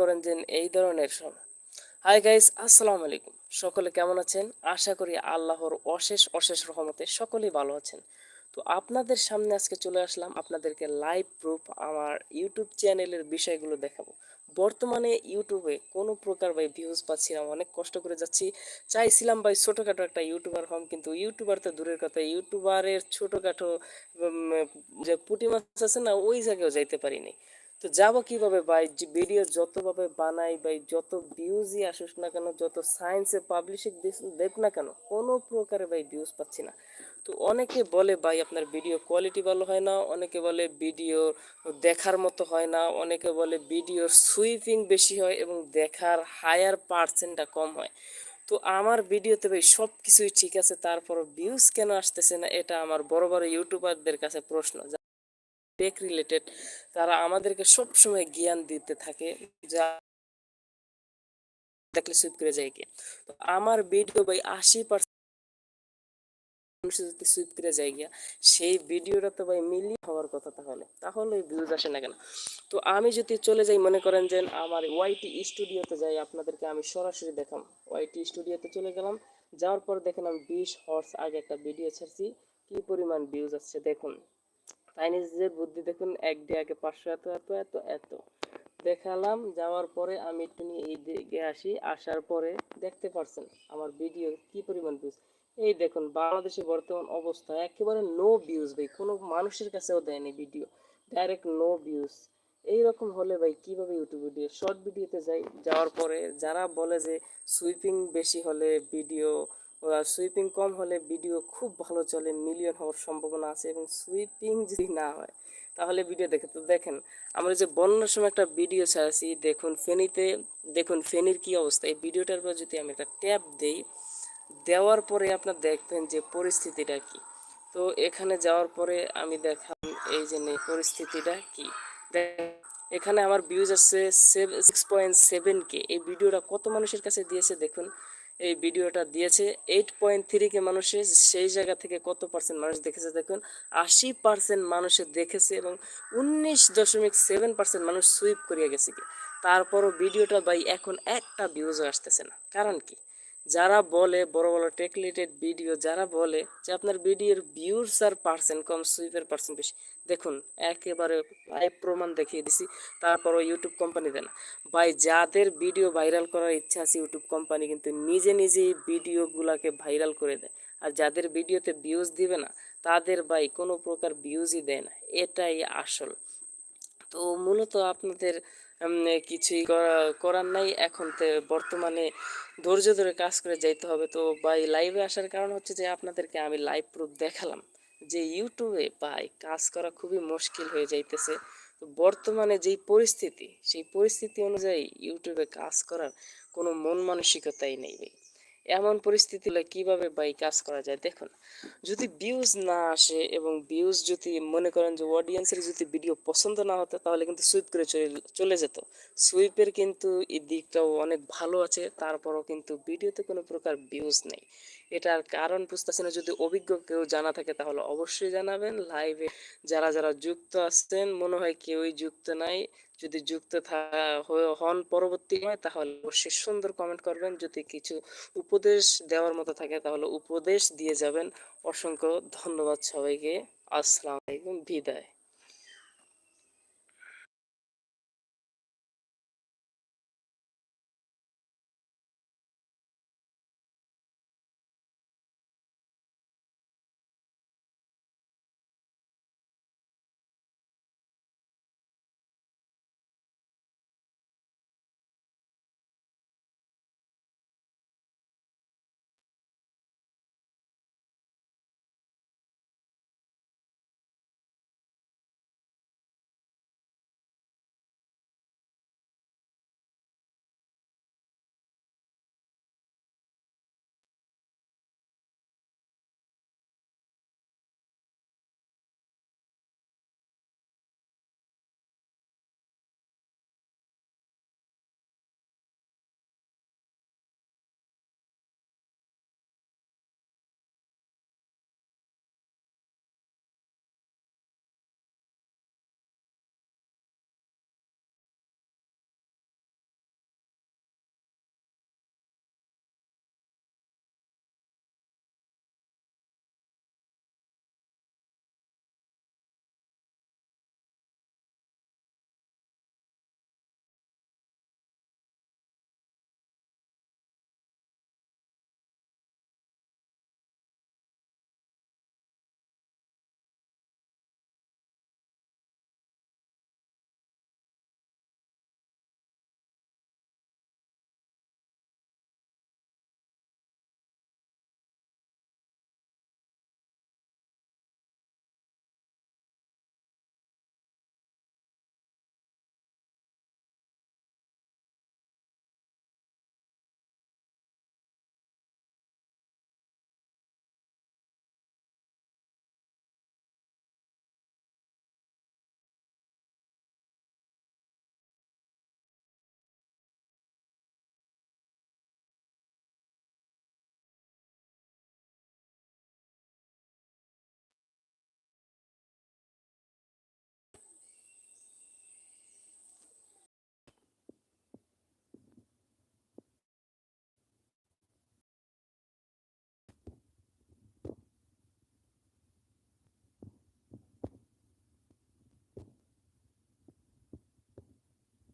করেন যে এই ধরনের সময় হাই গাইস আসসালামু আলাইকুম। সকলে কেমন আছেন? আশা করি আল্লাহর অশেষ অশেষ রহমতে সকলেই ভালো আছেন। তো আপনাদের সামনে আজকে চলে আসলাম আপনাদেরকে লাইভ প্রুফ আমার ইউটিউব চ্যানেলের বিষয়গুলো দেখাবো। বর্তমানে ইউটিউবে কোনো প্রকার ভাই ভিউজ পাচ্ছি না, অনেক কষ্ট করে যাচ্ছি। চাইছিলাম ভাই ছোটোখাটো একটা ইউটিউবার হম, কিন্তু ইউটিউবার তো দূরের কথা। ইউটিউবারের ছোটোখাটো যে পুঁটি মাছ আছে না, ওই জায়গায় যাইতে পারিনি। তো যাব কীভাবে ভাই? ভিডিও যতভাবে বানাই ভাই, যত ভিউজই আসুক না কেন, যত সায়েন্সে পাবলিশিং দেখ না কেন, কোনো প্রকারে ভাই ভিউজ পাচ্ছি না। তো অনেকে বলে ভাই, আপনার ভিডিও কোয়ালিটি ভালো হয় না, অনেকে বলে ভিডিও দেখার মতো হয় না, অনেকে বলে ভিডিওর সুইপিং বেশি হয় এবং দেখার হায়ার পার্সেন্টটা কম হয়। তো আমার ভিডিওতে ভাই সব কিছুই ঠিক আছে তারপর ভিউজ কেন আসতেছে না, এটা আমার বড় বড় ইউটিউবারদের কাছে প্রশ্ন। টেক রিলেটেড তারা আমাদেরকে সব সময় জ্ঞান দিতে থাকে যা দেখলে সুইপ করে যায় কি তো আমার ভিডিও ভাই আশি পার্সেন্ট সুইপ করে যায় গিয়া, সেই ভিডিওটা তো ভাই হওয়ার কথা তাহলে। তাহলে ভিউজ আসে না কেন? তো আমি যদি চলে যাই, মনে করেন যে আমার ওয়াইটি স্টুডিওতে যাই, আপনাদেরকে আমি সরাসরি দেখাম। ওয়াইটি স্টুডিওতে চলে গেলাম, যাওয়ার পর দেখলাম বিশ হর্স আগে একটা ভিডিও ছাড়ছি। কি পরিমাণ ভিউজ আসছে দেখুন। চাইনিজদের বুদ্ধি দেখুন, এক ডে আগে পাঁচশো এত এত এত এত। দেখালাম, যাওয়ার পরে আমি একটু নিয়ে এই দিকে আসি, আসার পরে দেখতে পারছেন আমার ভিডিও কি পরিমাণ ভিউজ এই দেখুন, বাংলাদেশে বর্তমান অবস্থা একেবারে নো ভিউজ ভাই, কোনো মানুষের কাছেও দেয়নি ভিডিও ডাইরেক্ট নো ভিউজ এইরকম হলে ভাই, কীভাবে ইউটিউব ভিডিও শর্ট ভিডিওতে যাই, যাওয়ার পরে যারা বলে যে সুইপিং বেশি হলে ভিডিও সুইপিং কম হলে ভিডিও খুব ভালো চলে মিলিয়ন হওয়ার সম্ভাবনা আছে এবং সুইপিং যদি না হয়, তাহলে ভিডিও দেখে তো দেখেন, আমরা যে বন্যার সময় একটা ভিডিও ছাড়ছি, দেখুন ফেনীতে, দেখুন ফেনীর কি অবস্থা। এই ভিডিওটার পর যদি আমি একটা ট্যাপ দেই, দেওয়ার পরে আপনার দেখবেন যে পরিস্থিতিটা কি। তো এখানে যাওয়ার পরে আমি দেখাম এই যে নেই, পরিস্থিতিটা কি। এখানে আমার ভিউজ আছে সিক্স পয়েন্ট সেভেন কে এই ভিডিওটা কত মানুষের কাছে দিয়েছে দেখুন। এই ভিডিওটা দিয়েছে। এইট পয়েন্ট থ্রিকে মানুষের সেই জায়গা থেকে কত পার্সেন্ট মানুষ দেখেছে দেখুন? আশি পার্সেন্ট মানুষে দেখেছে এবং উনিশ দশমিক সেভেন পার্সেন্ট মানুষ সুইপ করিয়া গেছে কি তারপরও ভিডিওটা ভাই এখন একটা ভিউজও আসতেছে না। কারণ কি? যারা বলে, বড় বড় টেকলেটেড ভিডিও যারা বলে যে আপনার ভিডিওর ভিউজ আর পার্সেন্ট কম সুইপের পার্সেন্ট বেশি। দেখুন, একেবারে লাইভ প্রমাণ দেখিয়ে দিছি, তারপরও ইউটিউব কোম্পানি দেয় না। ভাই, যাদের ভিডিও ভাইরাল করার ইচ্ছা আছে ইউটিউব কোম্পানি কিন্তু নিজে নিজেই ভিডিওগুলোকে ভাইরাল করে দেয়। আর যাদের ভিডিওতে ভিউজ দিবে না, তাদের ভাই কোনো প্রকার ভিউজই দেয় না। এটাই আসল। তো মূলত আপনাদের কিছুই করার নাই। এখন বর্তমানে ধৈর্য ধরে কাজ করে যাইতে হবে। তো ভাই লাইভে আসার কারণ হচ্ছে যে আপনাদেরকে আমি লাইভ প্রুফ দেখালাম যে ইউটিউবে ভাই কাজ করা খুবই মুশকিল হয়ে যাইতেছে। বর্তমানে যেই পরিস্থিতি, সেই পরিস্থিতি অনুযায়ী ইউটিউবে কাজ করার কোনো মন মানসিকতাই নেই এমন পরিস্থিতি হলে কীভাবে ভাই কাজ করা যায়? দেখুন, যদি ভিউজ না আসে এবং ভিউজ যদি মনে করেন যে অডিয়েন্সের যদি ভিডিও পছন্দ না হতো, তাহলে কিন্তু সুইপ করে চলে চলে যেত। সুইপের কিন্তু এই দিকটাও অনেক ভালো আছে, তারপরও কিন্তু ভিডিওতে কোনো প্রকার ভিউজ নেই। এটার কারণ বুঝতেছি না। যদি অভিজ্ঞ কেউ জানা থাকে তাহলে অবশ্যই জানাবেন। লাইভে যারা যারা যুক্ত আছেন, মনে হয় কেউই যুক্ত নাই। যদি যুক্ত হন পরবর্তী সময়, তাহলে অবশ্যই সুন্দর কমেন্ট করবেন। যদি কিছু উপদেশ দেওয়ার মতো থাকে, তাহলে উপদেশ দিয়ে যাবেন। অসংখ্য ধন্যবাদ সবাইকে। আসসালামু আলাইকুম। বিদায়।